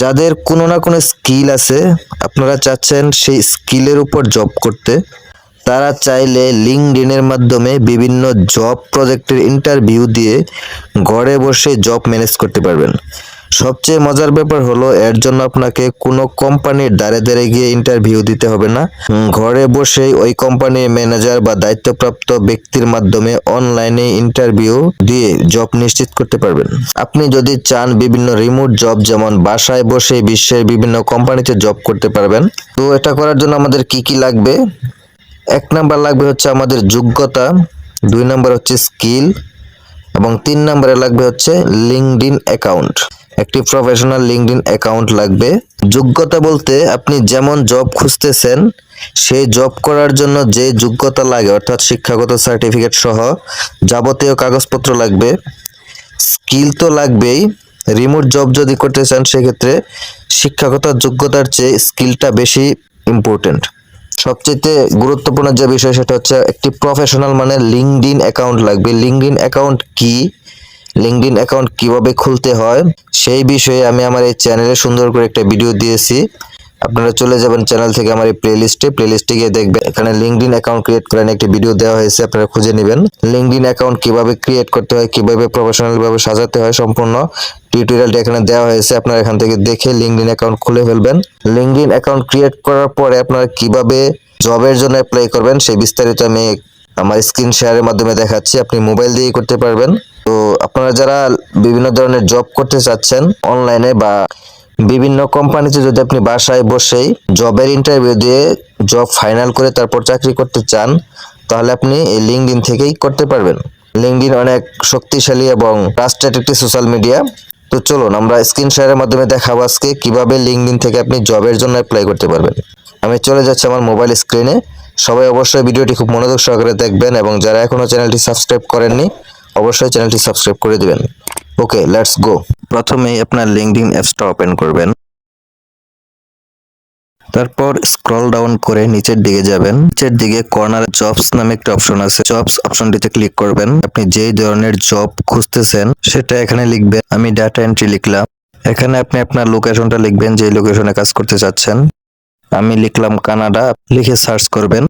যাদের কোনো না কোনো স্কিল আছে, আপনারা চাচ্ছেন সেই স্কিলের উপর জব করতে, তারা চাইলে লিঙ্কডিনের মাধ্যমে বিভিন্ন জব প্রজেক্টের ইন্টারভিউ দিয়ে ঘরে বসে জব ম্যানেজ করতে পারবেন। সবচেয়ে মজার ব্যাপার হলো, এর জন্য আপনাকে কোনো কোম্পানির দ্বারে দ্বারে গিয়ে ইন্টারভিউ দিতে হবে না। ঘরে বসেই ওই কোম্পানির ম্যানেজার বা দায়িত্বপ্রাপ্ত ব্যক্তির মাধ্যমে অনলাইনে ইন্টারভিউ দিয়ে জব নিশ্চিত করতে পারবেন। আপনি যদি চান বিভিন্ন রিমোট জব যেমন বাসায় বসে বিশ্বের বিভিন্ন কোম্পানিতে জব করতে পারবেন, তো এটা করার জন্য আমাদের কি কি লাগবে? এক নাম্বার লাগবে হচ্ছে আমাদের যোগ্যতা, দুই নাম্বার হচ্ছে স্কিল এবং তিন নম্বরে লাগবে হচ্ছে লিঙ্কডইন অ্যাকাউন্ট একটি প্রফেশনাল লিঙ্কডইন অ্যাকাউন্ট লাগবে। যোগ্যতা বলতে আপনি যেমন জব খুঁজতেছেন, সেই জব করার জন্য যে যোগ্যতা লাগে, অর্থাৎ শিক্ষাগত সার্টিফিকেট সহ যাবতীয় কাগজপত্র লাগবে। স্কিল তো লাগবেই। রিমোট জব যদি করতে চান, সেক্ষেত্রে শিক্ষাগত যোগ্যতার চেয়ে স্কিলটা বেশি ইম্পর্টেন্ট সবচেয়ে গুরুত্বপূর্ণ যে বিষয়, সেটা হচ্ছে একটি প্রফেশনাল মানে লিঙ্কডইন অ্যাকাউন্ট লাগবে। লিঙ্কডইন অ্যাকাউন্ট কি? লিঙ্কডইন অ্যাকাউন্ট কীভাবে খুলতে হয়, সেই বিষয়ে আমি আমার এই চ্যানেলে সুন্দর করে একটা ভিডিও দিয়েছি। আপনারা চলে যাবেন চ্যানেল থেকে আমার এই প্লেলিস্টে প্লেলিস্টে গিয়ে দেখবেন, এখানে লিঙ্কডইন অ্যাকাউন্ট ক্রিয়েট করেন একটি ভিডিও দেওয়া হয়েছে, আপনারা খুঁজে নেবেন। লিঙ্কডইন অ্যাকাউন্ট কীভাবে ক্রিয়েট করতে হয়, কীভাবে প্রফেশনাল ভাবে সাজাতে হয় সম্পূর্ণ টিউটোরিয়ালটা এখানে দেওয়া হয়েছে। আপনারা এখান থেকে দেখে লিঙ্কডইন অ্যাকাউন্ট খুলে ফেলবেন। লিঙ্কডইন অ্যাকাউন্ট ক্রিয়েট করার পরে আপনারা কীভাবে জবের জন্য অ্যাপ্লাই করবেন, সেই বিস্তারিত আমি আমার স্ক্রিন শেয়ারের মাধ্যমে দেখাচ্ছি, আপনি মোবাইল দিয়েই করতে পারবেন। তো আপনারা যারা বিভিন্ন ধরনের জব করতে চাচ্ছেন অনলাইনে বা বিভিন্ন কোম্পানিতে, যদি আপনি বাসায় বসেই জবের ইন্টারভিউ দিয়ে জব ফাইনাল করে তারপর চাকরি করতে চান, তাহলে আপনি এই লিঙ্কডইন থেকেই করতে পারবেন। লিঙ্কডইন অনেক শক্তিশালী এবং ট্রাস্টেড একটি সোশ্যাল মিডিয়া তো চলুন, আমরা স্ক্রিন শেয়ারের মাধ্যমে দেখাবো আজকে কীভাবে লিঙ্কডইন থেকে আপনি জবের জন্য অ্যাপ্লাই করতে পারবেন। আমি চলে যাচ্ছি আমার মোবাইল স্ক্রিনে সবাই অবশ্যই ভিডিওটি খুব মনোযোগ সহকারে দেখবেন এবং যারা এখনও চ্যানেলটি সাবস্ক্রাইব করেননি, অবশ্যই চ্যানেলটি সাবস্ক্রাইব করে দিবেন। ওকে লেটস গো প্রথমেই আপনার লিঙ্কডইন অ্যাপসটা ওপেন করবেন। তারপর স্ক্রল ডাউন করে নিচের দিকে যাবেন। নিচের দিকে কর্নার জবস নামে একটা অপশন আছে। জবস অপশনটিতে ক্লিক করবেন। আপনি যেই ধরনের জব খুঁজতেছেন, সেটা এখানে লিখবেন, আমি ডাটা এন্ট্রি লিখলাম। এখানে আপনি আপনার লোকেশনটা লিখবেন যে লোকেশনে কাজ করতে চাচ্ছেন। আমি লিখলাম কানাডা, লিখে সার্চ করবেন,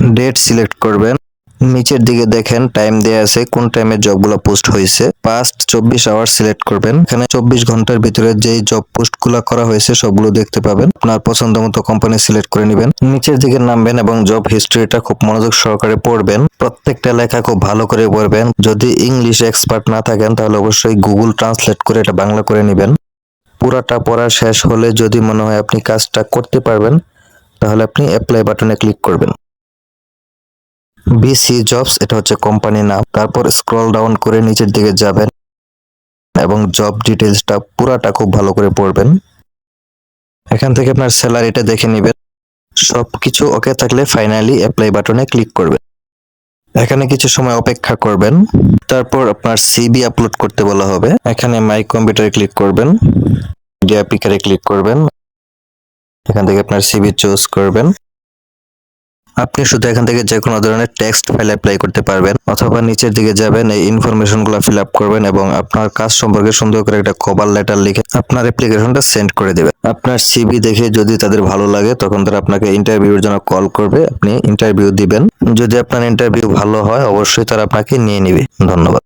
ডেট সিলেক্ট করবেন, নিচের দিকে দেখেন, টাইম দেয়া আছে, কোন টাইমে জবগুলো পোস্ট হয়েছে পাস্ট চব্বিশ আওয়ার সিলেক্ট করবেন, এখানে চব্বিশ ঘণ্টার ভিতরে যেই জব পোস্টগুলা করা হয়েছে, সবগুলো দেখতে পাবেন, আপনার পছন্দ মতো কোম্পানি সিলেক্ট করে নেবেন, নিচের দিকে নামবেন এবং জব হিস্ট্রিটা খুব মনোযোগ সহকারে পড়বেন, প্রত্যেকটা লেখা খুব ভালো করে পড়বেন, যদি ইংলিশ এক্সপার্ট না থাকেন, তাহলে অবশ্যই গুগল ট্রান্সলেট করে এটা বাংলা করে নেবেন। পুরাটা পড়া শেষ হলে যদি মনে হয় আপনি কাজটা করতে পারবেন, তাহলে আপনি অ্যাপ্লাই বাটনে ক্লিক করবেন। বিসি জবস এটা হচ্ছে কোম্পানির নাম। তারপর স্ক্রল ডাউন করে নিচের দিকে যাবেন এবং জব ডিটেলসটা পুরাটা খুব ভালো করে পড়বেন। এখান থেকে আপনার স্যালারিটা দেখে নেবেন। সব কিছু ওকে থাকলে ফাইনালি অ্যাপ্লাই বাটনে ক্লিক করবেন। এখানে কিছু সময় অপেক্ষা করবেন। তারপর আপনার সিবি আপলোড করতে বলা হবে। এখানে মাই কম্পিউটারে ক্লিক করবেন। মিডিয়া পিকারে ক্লিক করবেন। এখান থেকে আপনার সিবি চুজ করবেন। আপনি শুধু এখান থেকে যে কোনো ধরনের টেক্সট ফাইল অ্যাপ্লাই করতে পারবেন, অথবা নিচের দিকে যাবেন, এই ইনফরমেশনগুলো ফিল আপ করবেন এবং আপনার কাজ সম্পর্কে সুন্দর করে একটা কভার লেটার লিখে আপনার অ্যাপ্লিকেশনটা সেন্ড করে দেবেন। আপনার সিবি দেখে যদি তাদের ভালো লাগে, তখন তারা আপনাকে ইন্টারভিউর জন্য কল করবে, আপনি ইন্টারভিউ দিবেন। যদি আপনার ইন্টারভিউ ভালো হয়, অবশ্যই তারা আপনাকে নিয়ে নেবে। ধন্যবাদ।